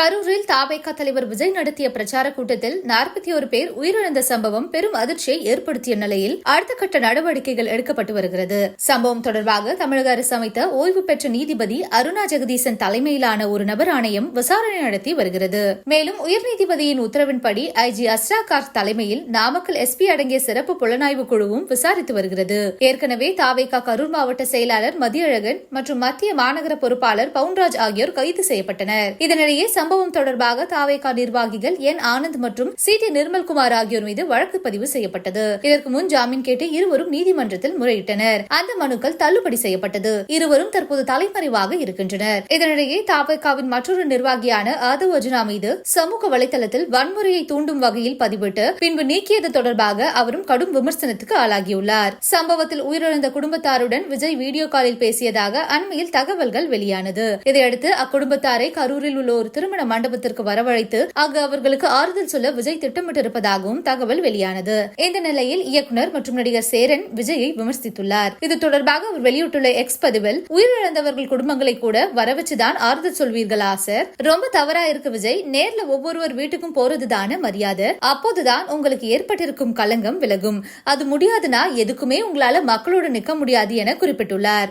கரூரில் தாவேகா தலைவர் விஜய் நடத்திய பிரச்சார கூட்டத்தில் நாற்பத்தி ஒரு பேர் உயிரிழந்த சம்பவம் பெரும் அதிர்ச்சியை ஏற்படுத்திய நிலையில் அடுத்த கட்ட நடவடிக்கைகள் எடுக்கப்பட்டு வருகிறது. சம்பவம் தொடர்பாக தமிழக அரசு அமைத்த ஓய்வு பெற்ற நீதிபதி அருணா ஜெகதீசன் தலைமையிலான ஒரு நபர் ஆணையம் விசாரணை நடத்தி வருகிறது. மேலும் உயர்நீதிபதியின் உத்தரவின்படி ஐஜி அஸ்ராகார் தலைமையில் நாமக்கல் எஸ்பி அடங்கிய சிறப்பு புலனாய்வு குழுவும் விசாரித்து வருகிறது. ஏற்கனவே தாவேகா கரூர் மாவட்ட செயலாளர் மதியழகன் மற்றும் மத்திய மாநகர பொறுப்பாளர் பவுன்ராஜ் ஆகியோர் கைது செய்யப்பட்டனர். இதனிடையே சம்பவம் தொடர்பாக தாவேகா நிர்வாகிகள் என் ஆனந்த் மற்றும் சி டி நிர்மல்குமார் ஆகியோர் மீது வழக்கு பதிவு செய்யப்பட்டது. இதற்கு முன் ஜாமீன் கேட்டு இருவரும் நீதிமன்றத்தில் முறையிட்டனர். அந்த மனுக்கள் தள்ளுபடி செய்யப்பட்டது. இருவரும் தற்போது தலைமறைவாக இருக்கின்றனர். இதனிடையே தாவேகாவின் மற்றொரு நிர்வாகியான ஆதவ் அர்ஜுனா மீது சமூக வலைதளத்தில் வன்முறையை தூண்டும் வகையில் பதிவிட்டு பின்பு நீக்கியது தொடர்பாக அவரும் கடும் விமர்சனத்துக்கு ஆளாகியுள்ளார். சம்பவத்தில் உயிரிழந்த குடும்பத்தாருடன் விஜய் வீடியோ காலில் பேசியதாக அண்மையில் தகவல்கள் வெளியானது. இதையடுத்து அக்குடும்பத்தாரை கரூரில் உள்ள ஒரு திருமண மண்டபத்திற்கு வரவழைத்து அங்கு அவர்களுக்கு ஆறுதல் சொல்ல விஜய் திட்டமிட்டிருப்பதாகவும் தகவல் வெளியானது. இந்த நிலையில் இயக்குனர் மற்றும் நடிகர் சேரன் விஜயை விமர்சித்துள்ளார். இது தொடர்பாக அவர் வெளியிட்டுள்ள எக்ஸ் பதிவில் உயிரிழந்தவர்கள் குடும்பங்களை கூட வரவச்சுதான் ஆறுதல் சொல்வீர்களா சார்? ரொம்ப தவறா இருக்கு விஜய். நேர்ல ஒவ்வொருவர் வீட்டுக்கும் போறதுதான மரியாதை. அப்போதுதான் உங்களுக்கு ஏற்பட்டிருக்கும் களங்கம் விலகும். அது முடியாதுன்னா எதுக்குமே உங்களால மக்களோடு நிக்க முடியாது என குறிப்பிட்டுள்ளார்.